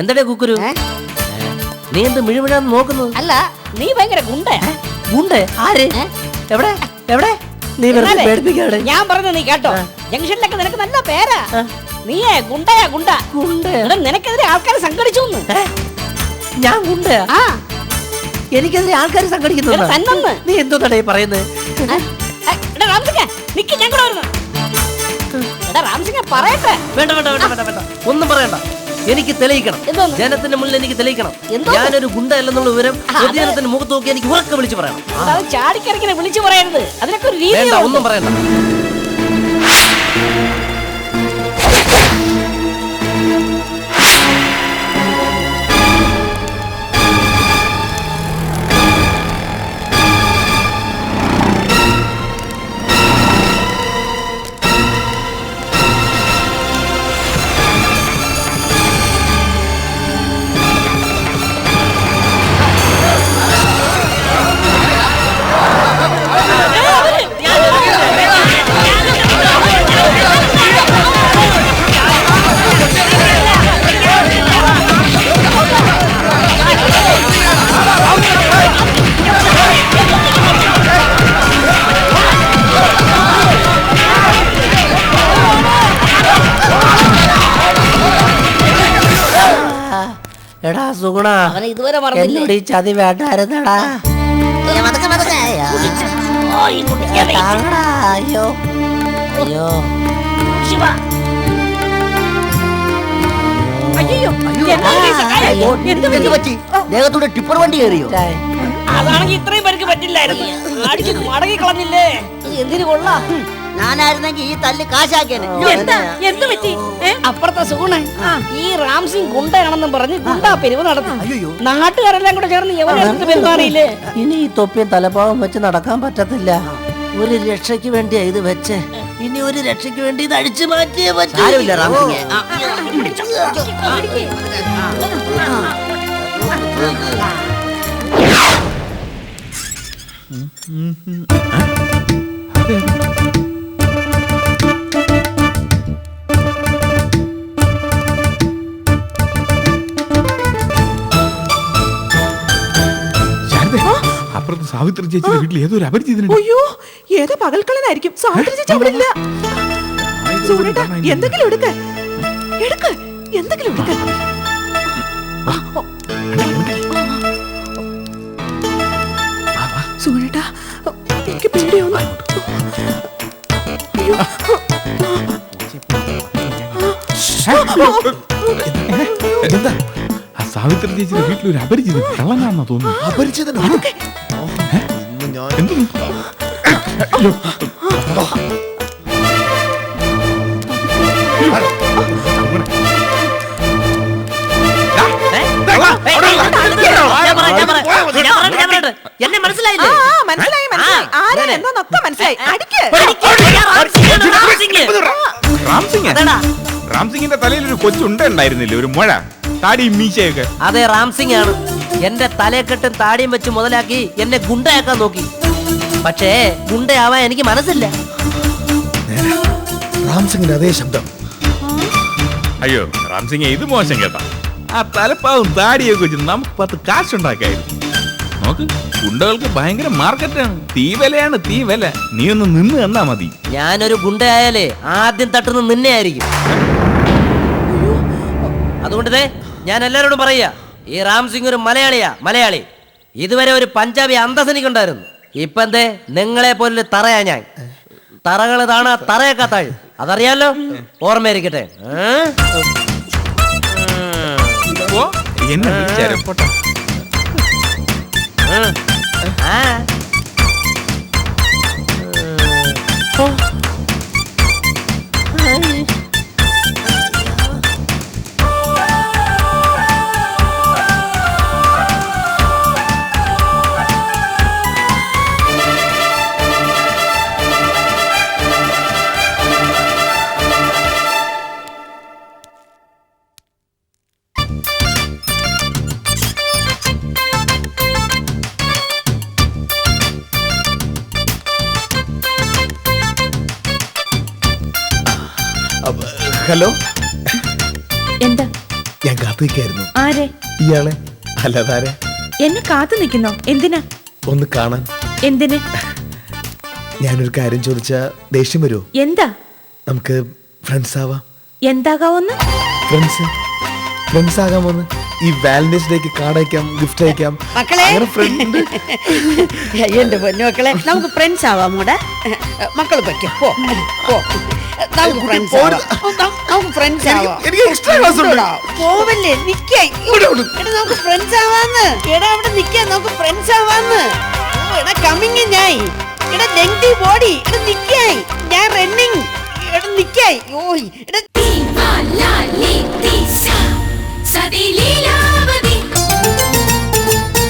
എന്തടേ കുക്കുരു? നീ എന്ത് മിഴുമിഴാന്ന് നോക്കുന്നു? അല്ല നീ ഭയങ്കര ഗുണ്ട ഗുണ്ടേ? ആര്? എവിടെ? എവിടെ? നീ വെറുതെ പേടിപ്പിക്കാണ്. പേടിപ്പിക്കാടെ ഞാൻ പറഞ്ഞു നീ കേട്ടോ. ജംഗ്ഷനിലൊക്കെ നിനക്ക് നല്ല പേരാ. നീയേ ഗുണ്ടയാ ഗുണ്ട. ഗുണ്ട? നിനക്കെതിരെ ആൾക്കാരെ സംഘടിച്ചു ഞാൻ ഗുണ്ട ആ. എനിക്കെതിരെ ആൾക്കാർ സംഘടിക്കുന്നു. നീ എന്തോന്നടേ പറയുന്നത് നിക്ക് ഞാൻ കൂടെ വരുന്നു എടാ രാംസിംഗ പറയട്ടെ. വേണ്ട വേണ്ട വേണ്ട വേണ്ട. ഒന്നും പറയണ്ട. എനിക്ക് തെളിയിക്കണം? ജനത്തിന്റെ മുന്നിൽ എനിക്ക് തെളിയിക്കണം. എന്തോന്ന്? ഞാനൊരു ഗുണ്ട അല്ലെന്നുള്ള വിവരം പൊതുജനത്തിന്റെ മുഖത്ത് നോക്കി എനിക്ക് ഉറക്കെ വിളിച്ചു പറയണം. എടാ, അത് ചാടിക്കിറക്കിനെ വിളിച്ചു പറയരുത്. അതിനൊക്കെ ഒരു വേണ്ട രീതി ഒന്നും പറയണ്ട. എടാ സുഗുണ. അവനെ ഇതുവരെ മറന്നില്ലേ? എന്നോട് ഈ ചതി വേണ്ടായിരുന്നടാ. താങ്ങടാ, അയ്യോ. അയ്യോ. ശിവ. അയ്യോ? എന്ത് പറ്റി? പറ്റി? ദേഹത്തൂടെ ടിപ്പർ വണ്ടി കയറിയോ? ചായ. അതാണെങ്കിൽ ഇത്രയും പേർക്ക് പറ്റില്ലായിരുന്നു. അടിച്ച് മടങ്ങി കളഞ്ഞില്ലേ എന്തിനു കൊള്ളാം? ഞാനായിരുന്നെങ്കിൽ ഈ തല്ല് കാശാക്കിയനെ. എന്താ? എന്ത് പറ്റി? ഏ? അപ്പുറത്തെ സുഗുണ ഈ റാംസിംഗ് ഗുണ്ടയാണെന്നും പറഞ്ഞ് ഗുണ്ടാ പിരിവ് നടത്തും. നാട്ടുകാരെല്ലാം കൂടെ ചേർന്ന് എവനെ പെരുമാറിയില്ലേ ഇനി ഈ തൊപ്പിയും തലപ്പാവും വെച്ച് നടക്കാൻ പറ്റത്തില്ല. ഒരു രക്ഷയ്ക്ക് വേണ്ടിയാ ഇത് വെച്ച്. ഇനി ഒരു രക്ഷയ്ക്ക് വേണ്ടി ഇത് അടിച്ചു മാറ്റിയേ പറ്റില്ല റാംസിംഗെ അപ്പുറത്ത് സാവിത്രി ചേച്ചിയുടെ വീട്ടിൽ ഏതോ ഒരു അപരിചിതനുണ്ട് അയ്യോ ഏതോ പകൽക്കള്ളനായിരിക്കും. സാവിത്രി ചേച്ചി അവിടെ ഇല്ല. എന്തെങ്കിലും എടുക്ക്. എടുക്ക്. എന്തെങ്കിലും എടുക്ക്. സൂര്യേട്ടാ എനിക്ക് പേടിയൊന്നു അയ്യോ. എന്താ? ആ സാവിത്രി ചേച്ചിയുടെ വീട്ടിൽ ഒരു അപരിചിതൻ കള്ളനാണെന്നാ തോന്നുന്നു. അപരിചിതനോ എന്നെ മനസ്സിലായില്ലേ മനസ്സിലായി മനസ്സിലായി ആ, ആരാ അതെ. എന്താന്നൊക്കെ മനസ്സിലായി അടിക്ക്. റാംസിംഗിന്റെ തലയിൽ ഒരു കൊച്ചുണ്ട ഉണ്ടായിരുന്നില്ലേ ഒരു മുഴ താടിയും മീശയൊക്കെ. അതെ റാംസിംഗ് ആണ് എന്റെ തലയെക്കെട്ടും താടിയും വെച്ച് മുതലാക്കി എന്നെ ഗുണ്ടയാക്കാൻ നോക്കി. പക്ഷേ ഗുണ്ടയാവാൻ എനിക്ക് മനസ്സില്ല. റാംസിംഗിന്റെ അതേ ശബ്ദം. അയ്യോ റാംസിംഗ് ഇത് മോശം കേട്ടാ. ആ തലപ്പാവും താടിയൊക്കെ വെച്ച് നമുക്ക് പത്ത് കാശുണ്ടാക്കായിരുന്നു. നോക്ക് ഗുണ്ടകൾക്ക് ഭയങ്കര മാർക്കറ്റാണ്. തീ വിലയാണ് തീ വില നീ ഒന്ന് നിന്ന് തന്നാ മതി. ഞാനൊരു ഗുണ്ടയായാലേ ആദ്യം തട്ടുന്ന നിന്നെ ആയിരിക്കും അതുകൊണ്ട് ദേ, ഞാൻ എല്ലാവരോടും പറയാ ഈ റാം സിംഗ് ഒരു മലയാളിയാ മലയാളി. ഇതുവരെ ഒരു പഞ്ചാബി അന്തസനിക്കുണ്ടായിരുന്നു ഇപ്പൊ എന്തേ നിങ്ങളെ പോലൊരു തറയാ ഞാൻ. തറകൾ താണ തറയൊക്കെ താഴ്. അതറിയാലോ? ഓർമ്മയിരിക്കട്ടെ ഏ? ഓ എന്നെ വിളിച്ചരപ്പോട്ടെ ഹലോ. എന്താ? ഞാൻ കാത്തു നിൽക്കായിരുന്നു. ആരെ? ഇയാളെ? അല്ലാതാരെ എന്നെ കാത്തു നിൽക്കുന്നോ? എന്തിനാ? ഒന്ന് കാണാൻ. എന്തിന്? ഞാനൊരു കാര്യം ചോദിച്ചാ ദേഷ്യം വരുമോ എന്താ? നമുക്ക് ഫ്രണ്ട്സ് ആവാം. എന്താകാവോന്ന്? ഫ്രണ്ട്സ് ഫ്രണ്ട്സ് ആകാമോന്ന്? ഈ വാലന്റൈൻസ് ഡേക്ക് കാർഡ് അയക്കാം ഗിഫ്റ്റ് അയക്കാം. മക്കളെ. അങ്ങനെ ഫ്രണ്ട് എന്റെ പൊന്നു മക്കളെ നമുക്ക് ഫ്രണ്ട്സ് ആവാം കൂടെ. മക്കൾ പറ്റും. പോ പോ. നമുക്ക് ഫ്രണ്ട്സ് ആവാം. നമുക്ക് ഫ്രണ്ട്സ് ആവാം. എനിക്ക് extra class ഉണ്ട്. പോവല്ലേ? നിക്കേ. നമുക്ക് ഫ്രണ്ട്സ് ആവാന്ന്. എടാ അവിടെ നിക്കാ. നമുക്ക് ഫ്രണ്ട്സ് ആവാന്ന്. എടാ കമ്മിങ് ഞാൻ എടാ ലെങ്തി ബോഡി എടാ നിക്കായി ഞാൻ റണ്ണിങ് എടാ നിക്കായി ഓയ് എടാ. Leticia, Sadilila